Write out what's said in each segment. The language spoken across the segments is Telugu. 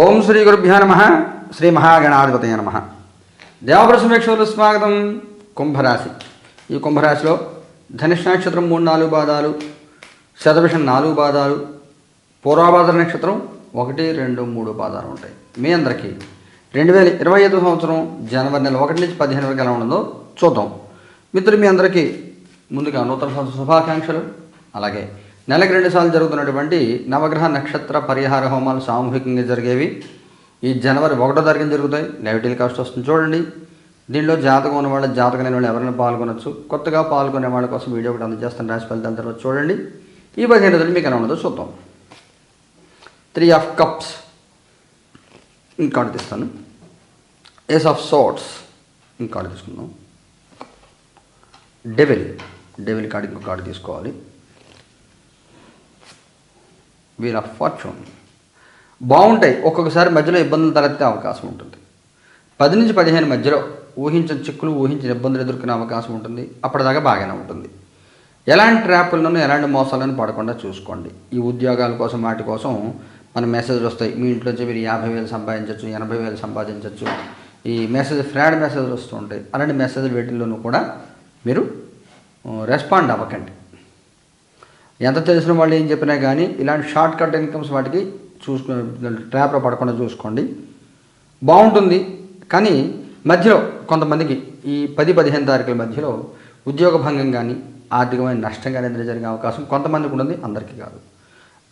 ఓం శ్రీ గురుభ్యో నమ శ్రీ మహాగణాధిపతయ నమ. దేవప్రసమేక్షలు స్వాగతం కుంభరాశి. ఈ కుంభరాశిలో ధనిష్ట నక్షత్రం మూడు నాలుగు పాదాలు శతభిషం నాలుగు పాదాలు పూర్వాభాద్ర నక్షత్రం ఒకటి రెండు మూడు పాదాలు ఉంటాయి. మీ అందరికీ రెండు వేల ఇరవై ఐదు సంవత్సరం జనవరి నెల ఒకటి నుంచి పదిహేను వరకు ఎలా ఉండదో చూద్దాం. మిత్రులు మీ అందరికీ ముందుగా నూతన సంవత్సర శుభాకాంక్షలు అలాగే నెలకు రెండు సార్లు జరుగుతున్నటువంటి నవగ్రహ నక్షత్ర పరిహార హోమాలు సామూహికంగా జరిగేవి. ఈ జనవరి ఒకటో తారీఖున జరుగుతాయి. లైవ్ టెలికాస్ట్ వస్తుంది. చూడండి. దీనిలో జాతకం ఉన్న వాళ్ళు జాతకం లేని వాళ్ళు ఎవరైనా పాల్గొనొచ్చు. కొత్తగా పాల్గొనే వాళ్ళ కోసం వీడియో ఒకటి అందజేస్తాను. రాశి ఫలితాల తర్వాత చూడండి. ఈ పదిహేను రోజులు మీకు ఎలా ఉండదో చూద్దాం. త్రీ ఆఫ్ కప్స్ ఇంకాడు తీస్తాను. ఏస్ ఆఫ్ సోట్స్ ఇంకాడు తీసుకుందాం. డెవిల్ డెవిల్ కార్డు ఇంకో కార్డు తీసుకోవాలి. Wheel of fortune. బాగుంటాయి. ఒక్కొక్కసారి మధ్యలో ఇబ్బందులు తలెత్తే అవకాశం ఉంటుంది. పది నుంచి పదిహేను మధ్యలో ఊహించిన చిక్కులు ఊహించిన ఇబ్బందులు ఎదుర్కొనే అవకాశం ఉంటుంది. అప్పటిదాకా బాగానే ఉంటుంది. ఎలాంటి ట్రాపులను ఎలాంటి మోసాలను పడకుండా చూసుకోండి. ఈ ఉద్యోగాల కోసం వాటి కోసం మన మెసేజ్లు వస్తాయి. మీ ఇంట్లోంచి మీరు యాభై వేలు సంపాదించవచ్చు ఎనభై వేలు సంపాదించవచ్చు ఈ మెసేజ్ ఫ్రాడ్ మెసేజ్లు వస్తూ ఉంటాయి. అలాంటి మెసేజ్ వీటిల్లోనూ కూడా మీరు రెస్పాండ్ అవ్వకండి. ఎంత తెలిసిన వాళ్ళు ఏం చెప్పినా కానీ ఇలాంటి షార్ట్ కట్ ఇన్కమ్స్ వాటికి చూసుకు ట్రాప్లో పడకుండా చూసుకోండి. బాగుంటుంది కానీ మధ్యలో కొంతమందికి ఈ పది పదిహేను తారీఖుల మధ్యలో ఉద్యోగ భంగం కానీ ఆర్థికమైన నష్టం కానీ ఎదురు జరిగే అవకాశం కొంతమందికి ఉంటుంది అందరికీ కాదు.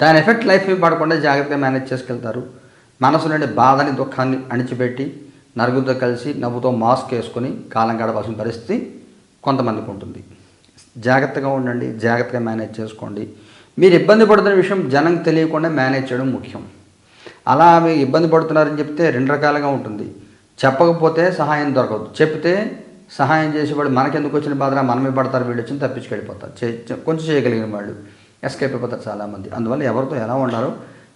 దాని ఎఫెక్ట్ లైఫ్ మీద పడకుండా జాగ్రత్తగా మేనేజ్ చేసుకెళ్తారు. మనసు నుండి బాధని దుఃఖాన్ని అణిచిపెట్టి నరుగుతో కలిసి నవ్వుతో మాస్క్ వేసుకొని కాలం గడపాల్సిన పరిస్థితి కొంతమందికి ఉంటుంది. జాగ్రత్తగా ఉండండి జాగ్రత్తగా మేనేజ్ చేసుకోండి. మీరు ఇబ్బంది పడుతున్న విషయం జనంకి తెలియకుండా మేనేజ్ చేయడం ముఖ్యం. అలా మీరు ఇబ్బంది పడుతున్నారని చెప్తే రెండు రకాలుగా ఉంటుంది. చెప్పకపోతే సహాయం దొరకదు. చెప్తే సహాయం చేసేవాడు మనకెందుకు వచ్చిన బాధ మనమే పడతారు వీళ్ళు వచ్చి తప్పించుకెళ్ళిపోతారు చే- కొంచెం చేయగలిగిన వాళ్ళు. ఎస్కేప్ అయిపోతారు చాలామంది. అందువల్ల ఎవరితో ఎలా ఉండాలో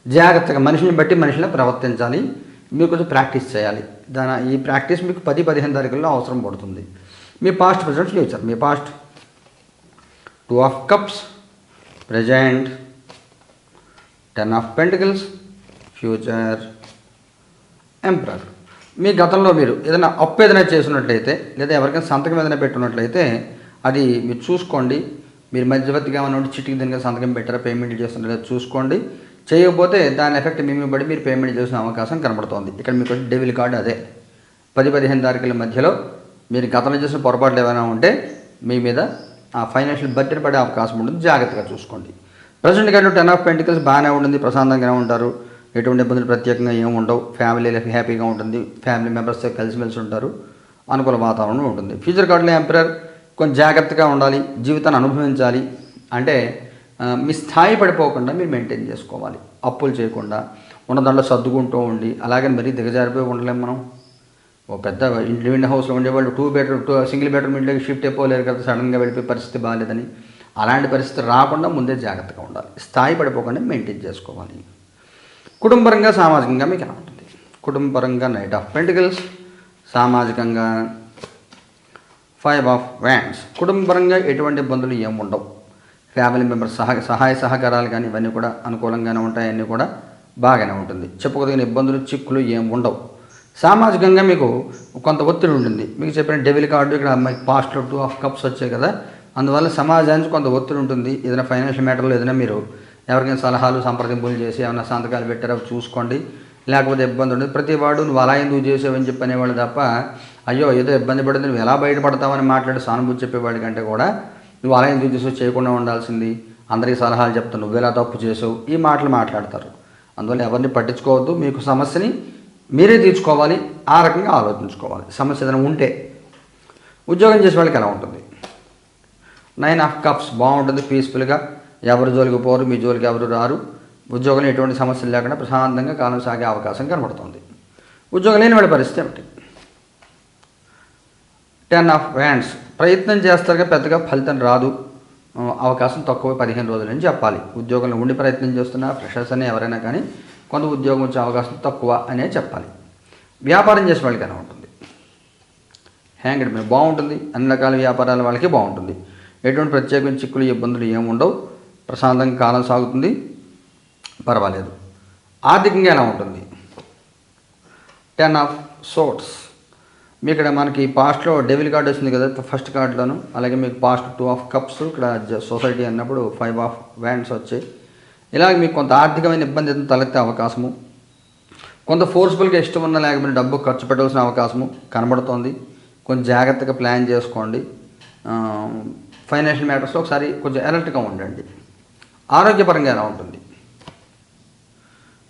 జాగ్రత్తగా మనిషిని బట్టి మనిషిని ప్రవర్తించాలి. మీరు కొంచెం ప్రాక్టీస్ చేయాలి. దాని ఈ ప్రాక్టీస్ మీకు పది పదిహేను తారీఖుల్లో అవసరం పడుతుంది. మీ past present future. Me past two of cups present ten of pentacles future emperor. మీ గతంలో మీరు ఏదైనా అప్పు ఏదైనా చేసినట్లయితే లేదా ఎవరికైనా సంతకం ఏదైనా పెట్టున్నట్లయితే అది మీరు చూసుకోండి. మీరు మధ్యవర్తిగా ఉన్న చిటికి దీనికి సంతకం పెట్టారా పేమెంట్ చేస్తున్నారు లేదా చూసుకోండి. చేయకపోతే దాని ఎఫెక్ట్ మేము బట్టి మీరు పేమెంట్ చేసిన అవకాశం కనబడుతోంది. ఇక్కడ మీకు డెబిల్ కార్డు అదే. పది పదిహేను తారీఖుల మధ్యలో మీరు గతంలో చేసిన పొరపాట్లు ఏమైనా ఉంటే మీ మీద ఫైనాన్షియల్ బడ్జెట్ పడే అవకాశం ఉంటుంది. జాగ్రత్తగా చూసుకోండి. ప్రజెంట్ గారు టెన్ ఆఫ్ పెంటికల్స్ బాగానే ఉంటుంది ప్రశాంతంగానే ఉంటారు. ఎటువంటి ఇబ్బందులు ప్రత్యేకంగా ఏమి ఉండవు. ఫ్యామిలీ లైఫ్ హ్యాపీగా ఉంటుంది. ఫ్యామిలీ మెంబర్స్తో కలిసిమెలిసి ఉంటారు. అనుకూల వాతావరణం ఉంటుంది. ఫ్యూచర్ కార్డులో ఎంపరర్ కొంచెం జాగ్రత్తగా ఉండాలి. జీవితాన్ని అనుభవించాలి. అంటే మీ స్థాయి పడిపోకుండా మీరు మెయింటైన్ చేసుకోవాలి. అప్పులు చేయకుండా. ఉన్న దాంట్లో సర్దుకుంటూ ఉండి అలాగే మరీ దిగజారిపోయి ఉండలేము మనం. ఓ పెద్ద ఇండిపెండెంట్ హౌస్లో ఉండేవాళ్ళు two bedroom two single bedroom ఇంట్లోకి షిఫ్ట్ అయిపోలేరు కదా సడన్గా వెళ్ళిపోయి పరిస్థితి బాగాలేదని అలాంటి పరిస్థితి రాకుండా ముందే జాగ్రత్తగా ఉండాలి. స్థాయి పడిపోకుండా మెయింటైన్ చేసుకోవాలి. కుటుంబపరంగా సామాజికంగా మీకు ఎలా ఉంటుంది? కుటుంబపరంగా నైట్ ఆఫ్ పెంటికల్స్ సామాజికంగా ఫైవ్ ఆఫ్ వ్యాండ్స్ కుటుంబపరంగా ఎటువంటి ఇబ్బందులు ఏమి ఉండవు. ఫ్యామిలీ మెంబర్స్ సహ సహాయ సహకారాలు కానీ ఇవన్నీ కూడా అనుకూలంగానే ఉంటాయి అన్నీ కూడా బాగానే ఉంటుంది. చెప్పుకోదగిన ఇబ్బందులు చిక్కులు ఏం ఉండవు. సామాజికంగా మీకు కొంత ఒత్తిడి ఉంటుంది. మీకు చెప్పిన డెవిల్ కార్డు ఇక్కడ అమ్మాయి పాస్ట్లో టూ ఆఫ్ కప్స్ వచ్చాయి కదా అందువల్ల సమాజానికి కొంత ఒత్తిడి ఉంటుంది. ఏదైనా ఫైనాన్షియల్ మ్యాటర్లో ఏదైనా మీరు ఎవరికైనా సలహాలు సంప్రదింపులు చేసి ఏమైనా సంతకాలు పెట్టారో చూసుకోండి. లేకపోతే ఇబ్బంది ఉంటుంది ప్రతి వాడు నువ్వు అలా ఎందుకు చేసావని చెప్పి అనేవాళ్ళు తప్ప అయ్యో ఏదో ఇబ్బంది పడింది నువ్వు ఎలా బయటపడతావని మాట్లాడి సానుభూతి చెప్పేవాడి కంటే కూడా నువ్వు అలా ఎందుకు చేసావు చేయకుండా ఉండాల్సింది. అందరికీ సలహాలు చెప్తావు నువ్వెలా తప్పు చేసావు ఈ మాటలు మాట్లాడతారు. అందువల్ల ఎవరిని పట్టించుకోవద్దు. మీకు సమస్యని మీరే తీర్చుకోవాలి ఆ రకంగా ఆలోచించుకోవాలి. సమస్య ఏదైనా ఉంటే ఉద్యోగం చేసే వాళ్ళకి ఎలా ఉంటుంది? నైన్ ఆఫ్ కప్స్ బాగుంటుంది పీస్ఫుల్గా ఎవరు జోలికి పోరు మీ జోలికి ఎవరు రారు. ఉద్యోగంలో ఎటువంటి సమస్యలు లేకుండా ప్రశాంతంగా కాలం సాగే అవకాశం కనబడుతుంది. ఉద్యోగం లేని వాళ్ళ పరిస్థితి ఏమిటి? టెన్ ఆఫ్ వ్యాండ్స్ ప్రయత్నం చేస్తారుగా పెద్దగా ఫలితం రాదు. అవకాశం తక్కువ పదిహేను రోజుల నుంచి చెప్పాలి. ఉద్యోగంలో ఉండి ప్రయత్నం చేస్తున్న ఫ్రెషర్స్ అని ఎవరైనా కానీ కొంత ఉద్యోగం వచ్చే అవకాశం తక్కువ అనే చెప్పాలి. వ్యాపారం చేసే వాళ్ళకి ఎలా ఉంటుంది? హ్యాంగ్డ్ మీద బాగుంటుంది. అన్ని రకాల వ్యాపారాల వాళ్ళకి బాగుంటుంది. ఎటువంటి ప్రత్యేకమైన చిక్కులు ఇబ్బందులు ఏమి ఉండవు. ప్రశాంతంగా కాలం సాగుతుంది. పర్వాలేదు. ఆర్థికంగా ఎలా ఉంటుంది? టెన్ ఆఫ్ సోట్స్ మీ ఇక్కడ మనకి పాస్ట్లో డెవిల్ కార్డ్ వచ్చింది కదా ఫస్ట్ కార్డులోను అలాగే మీకు పాస్ట్ టూ ఆఫ్ కప్స్ ఇక్కడ సొసైటీ అన్నప్పుడు ఫైవ్ ఆఫ్ వ్యాండ్స్ వచ్చాయి. ఇలాగ మీకు కొంత ఆర్థికమైన ఇబ్బంది అయితే తలెత్తే అవకాశము కొంత ఫోర్స్ఫుల్గా ఇష్టం ఉన్న లేకపోతే డబ్బు ఖర్చు పెట్టవలసిన అవకాశము కనబడుతోంది. కొంచెం జాగ్రత్తగా ప్లాన్ చేసుకోండి. ఫైనాన్షియల్ మ్యాటర్స్లో ఒకసారి కొంచెం అలర్ట్గా ఉండండి. ఆరోగ్యపరంగా ఎలా ఉంటుంది?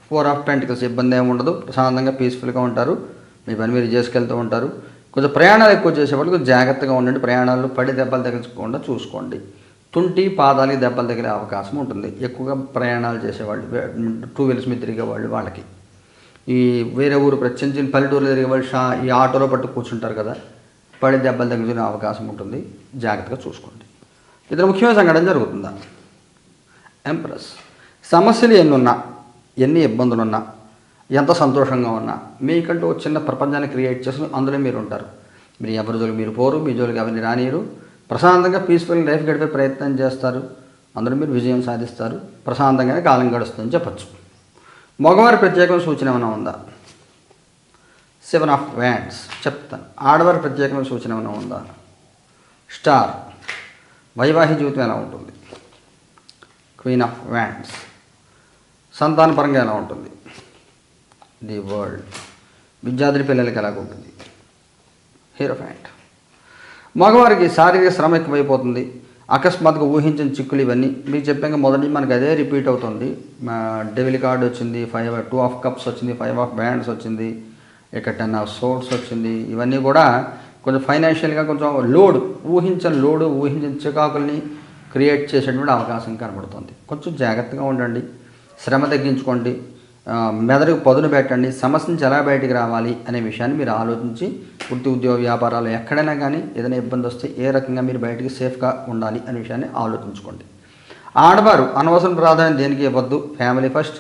ఫోర్ ఆఫ్ పెంటికల్స్ ఇబ్బంది ఏమి ఉండదు. ప్రశాంతంగా పీస్ఫుల్గా ఉంటారు. మీ పని మీరు చేసుకెళ్తూ ఉంటారు. కొంచెం ప్రయాణాలు ఎక్కువ చేసేవాళ్ళు కొంచెం జాగ్రత్తగా ఉండండి. ప్రయాణాలు పడి దెబ్బలు తగ్గించకుండా చూసుకోండి. తుంటి పాదాలకి దెబ్బలు తగిలే అవకాశం ఉంటుంది. ఎక్కువగా ప్రయాణాలు చేసేవాళ్ళు టూ వీలర్స్ మీద తిరిగే వాళ్ళు వాళ్ళకి. ఈ వేరే ఊరు ప్రత్యేకించి పల్లెటూరులో తిరిగే వాళ్ళు షా ఈ ఆటోలో పట్టు కూర్చుంటారు కదా పడి దెబ్బలు తగ్గించుకునే అవకాశం ఉంటుంది. జాగ్రత్తగా చూసుకోండి. ఇతర ముఖ్యమైన సంఘటన జరుగుతుందా? ఎంప్రెస్ సమస్యలు ఎన్నున్నా ఎన్ని ఇబ్బందులున్నా ఎంత సంతోషంగా ఉన్నా మీకంటూ చిన్న ప్రపంచాన్ని క్రియేట్ చేసి అందులో మీరు ఉంటారు మీరు ఎవరి జోలికి మీరు పోరు మీ జోలికి ఎవరిని రానియరు. ప్రశాంతంగా పీస్ఫుల్ లైఫ్ గడిపే ప్రయత్నం చేస్తారు. అందులో మీరు విజయం సాధిస్తారు. ప్రశాంతంగానే కాలం గడుస్తుందని చెప్పచ్చు. మగవారి ప్రత్యేకమైన సూచన ఏమైనా ఉందా? సెవెన్ ఆఫ్ వ్యాండ్స్ చెప్తాను. ఆడవారి ప్రత్యేకమైన సూచన ఏమైనా ఉందా? స్టార్ వైవాహిక జీవితం ఎలా ఉంటుంది? క్వీన్ ఆఫ్ వ్యాండ్స్ సంతానపరంగా ఎలా ఉంటుంది? ది వరల్డ్ విద్యార్థి పిల్లలకి ఎలాగ ఉంటుంది? హీరో ఫ్యాంట్ మగవారికి శారీరక శ్రమ ఎక్కువైపోతుంది. అకస్మాత్తుగా ఊహించిన చిక్కులు ఇవన్నీ. మీకు చెప్పాక మొదటి మనకి అదే రిపీట్ అవుతుంది. డెవిల్ కార్డ్ వచ్చింది ఫైవ్ టూ ఆఫ్ కప్స్ వచ్చింది ఫైవ్ ఆఫ్ బ్యాండ్స్ వచ్చింది ఇక టెన్ ఆఫ్ సోర్స్ వచ్చింది. ఇవన్నీ కూడా కొంచెం ఫైనాన్షియల్గా కొంచెం లోడ్ ఊహించని లోడు ఊహించిన చికాకుల్ని క్రియేట్ చేసేటువంటి అవకాశం కనబడుతుంది. కొంచెం జాగ్రత్తగా ఉండండి. శ్రమ తగ్గించుకోండి. మెదడుకు పదును పెట్టండి సమస్య నుంచి ఎలా బయటికి రావాలి అనే విషయాన్ని మీరు ఆలోచించి వృత్తి ఉద్యోగ వ్యాపారాలు ఎక్కడైనా కానీ ఏదైనా ఇబ్బంది వస్తే ఏ రకంగా మీరు బయటికి సేఫ్గా ఉండాలి అనే విషయాన్ని ఆలోచించుకోండి. ఆడవారు అనవసరం ప్రాధాన్యం దేనికి ఇవ్వద్దు ఫ్యామిలీ ఫస్ట్.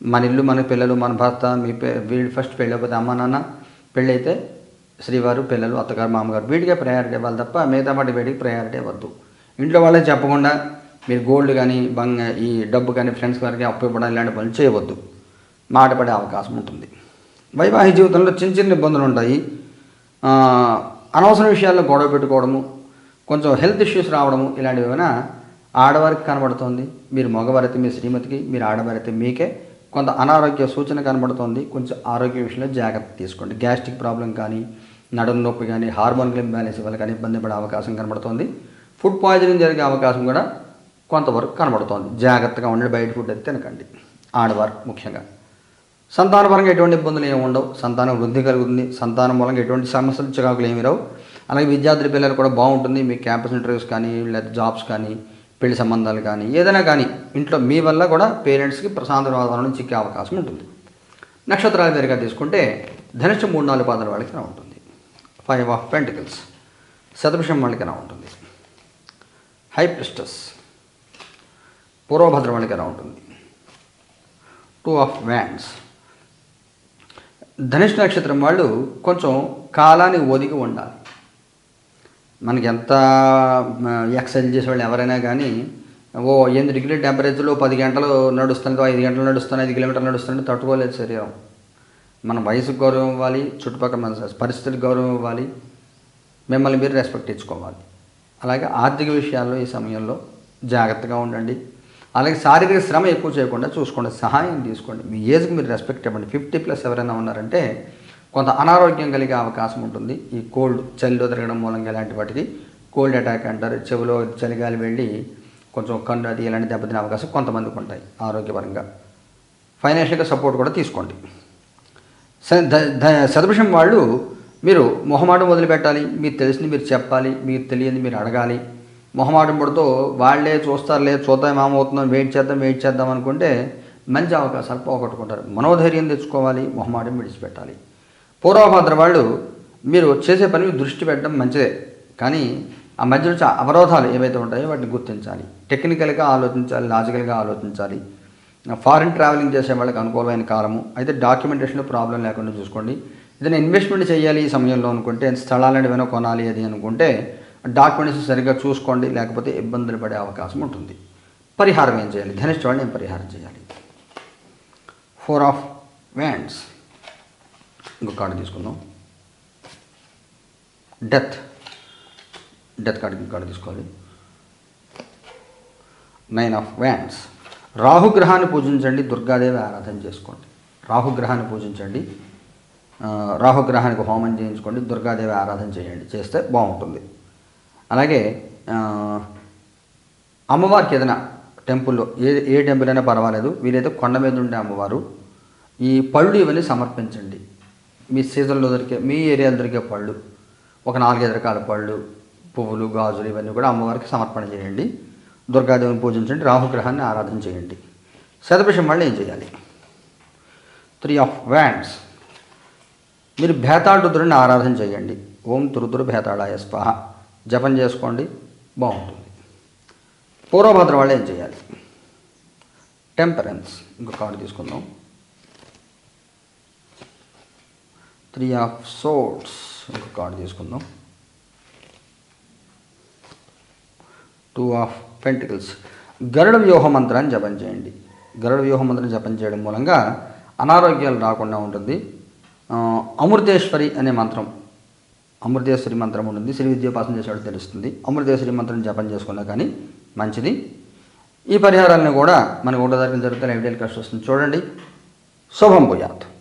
మన ఇల్లు మన పిల్లలు మన భర్త మీ పే ఫస్ట్ పెళ్ళి అమ్మ నాన్న. పెళ్ళైతే శ్రీవారు పిల్లలు అత్తగారు మామగారు వీటికే ప్రయారిటీ ఇవ్వాలి తప్ప మిగతా వాటి వీటికి ప్రయారిటీ ఇవ్వద్దు. ఇంట్లో వాళ్ళే చెప్పకుండా మీరు గోల్డ్ కానీ బంగ ఈ డబ్బు కానీ ఫ్రెండ్స్ వారికి అప్పు ఇవ్వడం ఇలాంటి పనులు చేయవద్దు. మాటపడే అవకాశం ఉంటుంది. వైవాహిక జీవితంలో చిన్న చిన్న ఇబ్బందులు ఉంటాయి. అనవసర విషయాల్లో గొడవ పెట్టుకోవడము కొంచెం హెల్త్ ఇష్యూస్ రావడము ఇలాంటివి ఏమైనా ఆడవారికి కనబడుతుంది. మీరు మగవారైతే మీ శ్రీమతికి మీరు ఆడవారైతే మీకే కొంత అనారోగ్య సూచన కనబడుతుంది. కొంచెం ఆరోగ్య విషయంలో జాగ్రత్త తీసుకోండి. గ్యాస్ట్రిక్ ప్రాబ్లం కానీ నడుము నొప్పి కానీ హార్మోన్ ఇంబ్యాలెన్స్ వల్ల కానీ ఇబ్బంది పడే అవకాశం కనబడుతుంది. ఫుడ్ పాయిజనింగ్ జరిగే అవకాశం కూడా కొంతవరకు కనబడుతోంది. జాగ్రత్తగా ఉండండి. బయట ఫుడ్ అయితే తినకండి. ఆడవారు ముఖ్యంగా. సంతానపరంగా ఎటువంటి ఇబ్బందులు ఏమి ఉండవు. సంతానం వృద్ధి కలుగుతుంది. సంతానం మూలంగా ఎటువంటి సమస్యలు చికాకులు ఏమి రావు. అలాగే విద్యార్థి పిల్లలు కూడా బాగుంటుంది. మీ క్యాంపస్ ఇంటర్వ్యూస్ కానీ లేదా జాబ్స్ కానీ పెళ్ళి సంబంధాలు కానీ ఏదైనా కానీ ఇంట్లో మీ వల్ల కూడా పేరెంట్స్కి ప్రశాంత వాతావరణం చిక్కే అవకాశం ఉంటుంది. నక్షత్రాల వేరుగా తీసుకుంటే ధనుష్ మూడు నాలుగు పాదాల వాళ్ళకి ఎలా ఉంటుంది. ఫైవ్ ఆఫ్ పెంటికల్స్ శతభిషం వాళ్ళకి ఎలా ఉంటుంది. హై ప్రిస్టస్ పూర్వభద్ర వాళ్ళకి ఎలా ఉంటుంది. టూ ఆఫ్ వ్యాండ్స్ ధనుష్ నక్షత్రం వాళ్ళు కొంచెం కాలాన్ని ఒదిగి ఉండాలి. మనకి ఎంత ఎక్సర్సైజ్ చేసే వాళ్ళు ఎవరైనా కానీ ఓ ఎనిమిది డిగ్రీ టెంపరేచర్లో పది గంటలు నడుస్తుంది ఐదు గంటలు నడుస్తాను ఐదు కిలోమీటర్లు నడుస్తుంటే తట్టుకోలేదు శరీరం. మన వయసుకు గౌరవం ఇవ్వాలి చుట్టుపక్కల మన పరిస్థితులకు గౌరవం ఇవ్వాలి మిమ్మల్ని మీరు రెస్పెక్ట్ ఇచ్చుకోవాలి. అలాగే ఆర్థిక విషయాల్లో ఈ సమయంలో జాగ్రత్తగా ఉండండి. అలాగే శారీరక శ్రమ ఎక్కువ చేయకుండా చూసుకోండి సహాయం తీసుకోండి. మీ ఏజ్కి మీరు రెస్పెక్ట్ ఇవ్వండి. ఫిఫ్టీ ప్లస్ ఎవరైనా ఉన్నారంటే కొంత అనారోగ్యం కలిగే అవకాశం ఉంటుంది. ఈ కోల్డ్ చలిలో తిరగడం మూలంగా ఇలాంటి వాటికి కోల్డ్ అటాక్ అంటారు. చెవిలో చలిగాలి వెళ్ళి కొంచెం కన్ను అది ఇలాంటి దెబ్బతినే అవకాశం కొంతమందికి ఉంటాయి ఆరోగ్యపరంగా. ఫైనాన్షియల్గా సపోర్ట్ కూడా తీసుకోండి. సదృశం వాళ్ళు మీరు మొహమాటం వదిలిపెట్టాలి మీరు తెలిసింది మీరు చెప్పాలి. మీరు తెలియని మీరు అడగాలి. మొహమాటం పడుతూ వాళ్ళే చూస్తారు లేదు చూద్దాం ఏమవుతుందో వెయిట్ చేద్దాం వెయిట్ చేద్దాం అనుకుంటే మంచి అవకాశాలు పోగొట్టుకుంటారు. మనోధైర్యం తెచ్చుకోవాలి మొహమాటం విడిచిపెట్టాలి. పూర్వభద్ర వాళ్ళు మీరు చేసే పని దృష్టి పెట్టడం మంచిదే. కానీ ఆ మధ్య నుంచి అవరోధాలు ఏవైతే ఉంటాయో వాటిని గుర్తించాలి. టెక్నికల్గా ఆలోచించాలి లాజికల్గా ఆలోచించాలి. ఫారిన్ ట్రావెలింగ్ చేసే వాళ్ళకి అనుకూలమైన కాలము. అయితే డాక్యుమెంటేషన్లో ప్రాబ్లం లేకుండా చూసుకోండి. ఏదైనా ఇన్వెస్ట్మెంట్ చేయాలి ఈ సమయంలో అనుకుంటే స్థలాలు ఏమైనా కొనాలి అది అనుకుంటే డాక్యుమెంట్స్ సరిగ్గా చూసుకోండి లేకపోతే ఇబ్బందులు పడే అవకాశం ఉంటుంది. పరిహారం ఏం చేయాలి? ధనిష్ట వాళ్ళని ఏం పరిహారం చేయాలి? ఫోర్ ఆఫ్ వ్యాండ్స్ ఇంకో కార్డు తీసుకుందాం. డెత్ డెత్ కార్డు ఇంకో కార్డు తీసుకోవాలి. నైన్ ఆఫ్ వ్యాండ్స్ రాహుగ్రహాన్ని పూజించండి దుర్గాదేవి ఆరాధన చేసుకోండి. రాహుగ్రహాన్ని పూజించండి. రాహుగ్రహానికి హోమం చేయించుకోండి దుర్గాదేవి ఆరాధన చేయండి. చేస్తే బాగుంటుంది. అలాగే అమ్మవారికి ఏదైనా టెంపుల్లో ఏ ఏ టెంపుల్ అయినా పర్వాలేదు వీలైతే కొండ మీద ఉండే అమ్మవారు ఈ పళ్ళు ఇవన్నీ సమర్పించండి. మీ సీజన్లో దొరికే మీ ఏరియాలో దొరికే పళ్ళు ఒక నాలుగైదు రకాల పళ్ళు పువ్వులు గాజులు ఇవన్నీ కూడా అమ్మవారికి సమర్పణ చేయండి. దుర్గాదేవిని పూజించండి రాహుగ్రహాన్ని ఆరాధన చేయండి. శతభిషం మళ్ళీ ఏం చేయాలి? త్రీ ఆఫ్ వ్యాండ్స్ మీరు భేతాళుద్రుని ఆరాధన చేయండి. ఓం తురుతురు భేతాళాయ స్వాహ. జపం చేసుకోండి బాగుంటుంది. పూర్వభద్ర వాళ్ళు ఏం చేయాలి? టెంపరెన్స్ ఇంకో కార్డు తీసుకుందాం. త్రీ ఆఫ్ సోట్స్ ఇంకో కార్డు తీసుకుందాం. టూ ఆఫ్ పెంటికల్స్ గరుడ వ్యూహ మంత్రాన్ని జపం చేయండి. గరుడ వ్యూహ మంత్రం జపం చేయడం మూలంగా అనారోగ్యాలు రాకుండా ఉంటుంది. అమృతేశ్వరి అనే మంత్రం అమృతేశ్వరి మంత్రం ఉంటుంది. శ్రీ విద్యోపాసన చేసేవాడు తెలుస్తుంది. అమృతేశ్వరి మంత్రం జపం చేసుకున్నా కానీ మంచిది. ఈ పరిహారాలను కూడా మనకు ఉండదానికి జరుగుతున్న ఎవిడెల్ కష్టం వస్తుంది. చూడండి. శుభం భూయాత్.